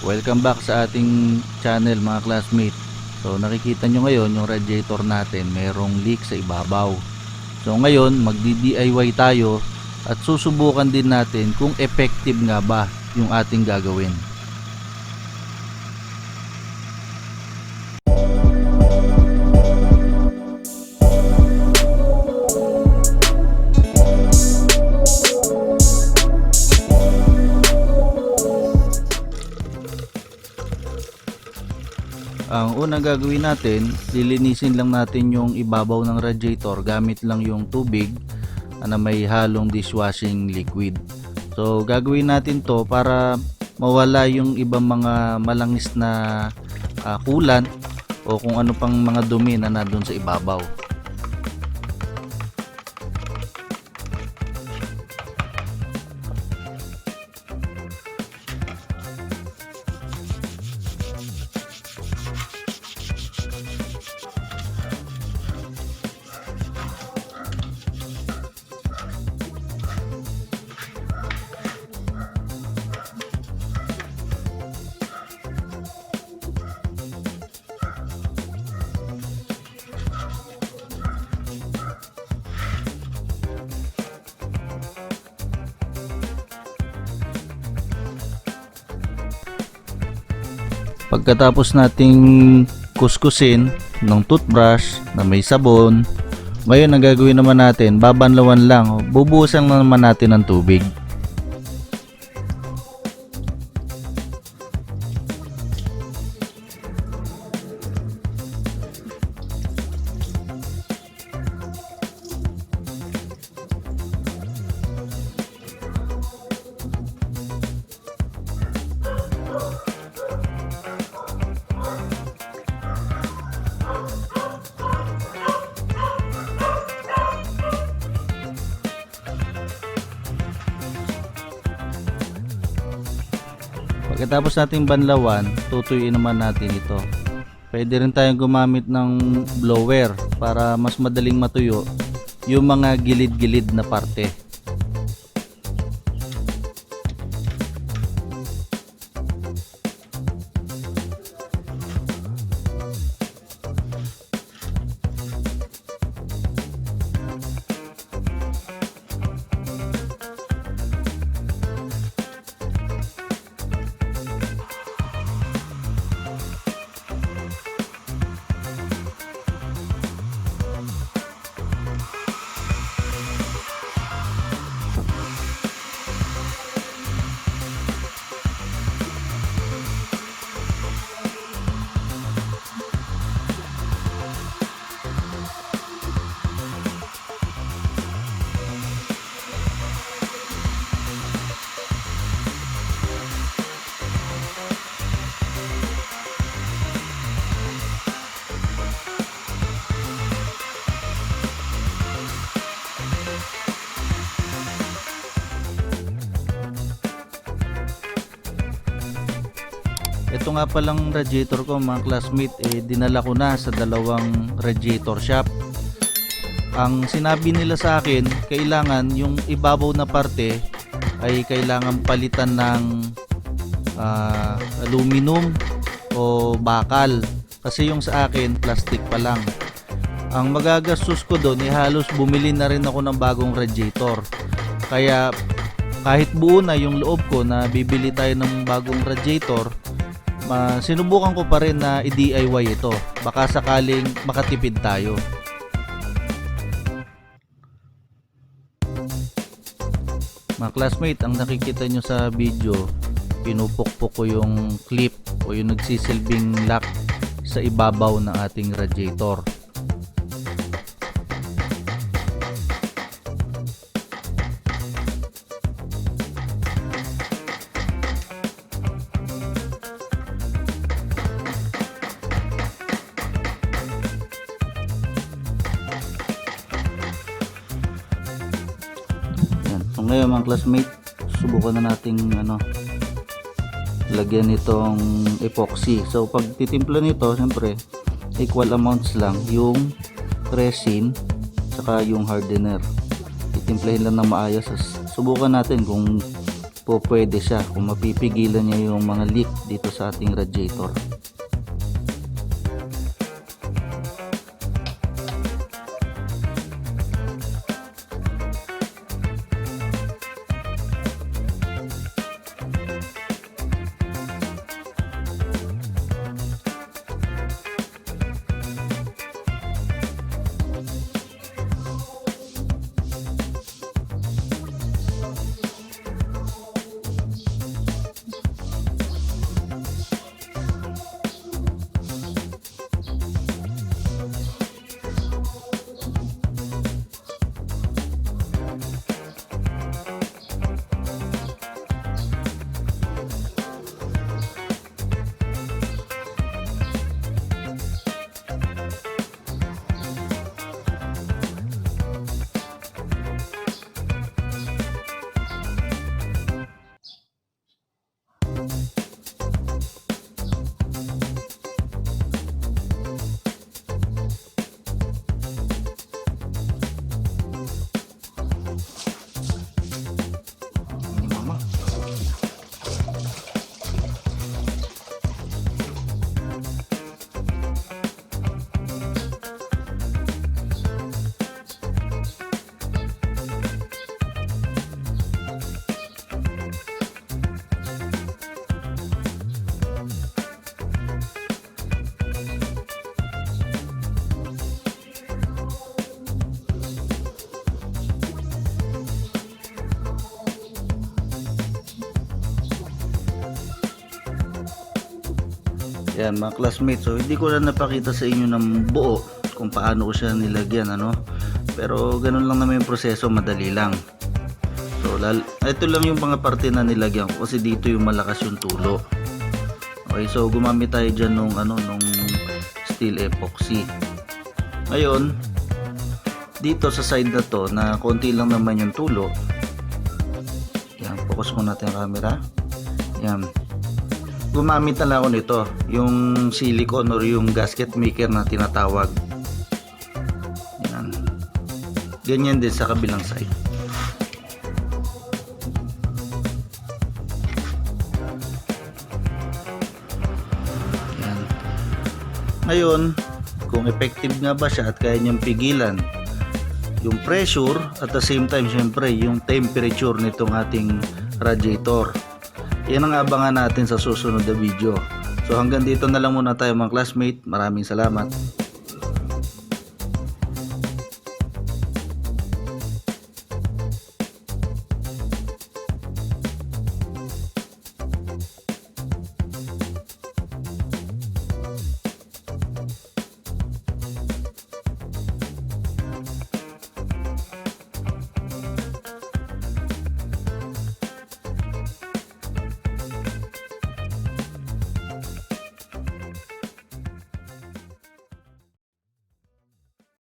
Welcome back sa ating channel mga classmate. So nakikita nyo ngayon yung radiator natin merong leak sa ibabaw. So ngayon magdi-DIY tayo at susubukan din natin kung effective nga ba yung ating gagawin. Ang unang gagawin natin, lilinisin lang natin yung ibabaw ng radiator gamit lang yung tubig na may halong dishwashing liquid. So gagawin natin to para mawala yung ibang mga malangis na ah, coolant o kung ano pang mga dumi na nandun sa ibabaw. Pagkatapos nating kuskusin ng toothbrush na may sabon, ngayon ang gagawin naman natin, babanlawan lang, bubuhusan na naman natin ng tubig. Pagkatapos nating banlawan, tutuyuin naman natin ito. Pwede rin tayong gumamit ng blower para mas madaling matuyo yung mga gilid-gilid na parte. Ito nga palang radiator ko mga classmate, eh, dinala ko na sa dalawang radiator shop. Ang sinabi nila sa akin, kailangan yung ibabaw na parte ay kailangan palitan ng ah, aluminum o bakal. Kasi yung sa akin, plastic pa lang. Ang magagastos ko doon, eh, halos bumili na rin ako ng bagong radiator. Kaya kahit buo na yung loob ko na bibili tayo ng bagong radiator, ma sinubukan ko pa rin na i-DIY ito. Baka sakaling makatipid tayo. Mga classmate, ang nakikita nyo sa video, pinupukpok ko yung clip o yung nagsisilbing lock sa ibabaw ng ating radiator. Ngayon mga classmate, subukan na nating ano lagyan nitong epoxy. So pag titimpla nito, siyempre equal amounts lang yung resin saka yung hardener. Titimplahin lang ng maayos. Subukan natin kung po pwede siya kung mapipigilan niya yung mga leak dito sa ating radiator. Yan mga classmates, so hindi ko na napakita sa inyo ng buo kung paano ko siya nilagyan ano. Pero ganun lang naman yung proseso, madali lang. So lal ito lang yung mga parte na nilagyan ko kasi dito yung malakas yung tulo. Okay, so gumamit tayo diyan nung ano nung steel epoxy. Ngayon, dito sa side na to na konti lang naman yung tulo. Yan, focus mo natin ang camera. Yan gumamit na lang ako nito. Yung silicone or yung gasket maker na tinatawag. Yan. Ganyan din sa kabilang side. Yan. Ngayon kung effective nga ba siya at kaya niyang pigilan yung pressure at the same time syempre yung temperature nitong ating radiator yan ang abangan natin sa susunod na video. So hanggang dito na lang muna tayo mga classmate. Maraming salamat.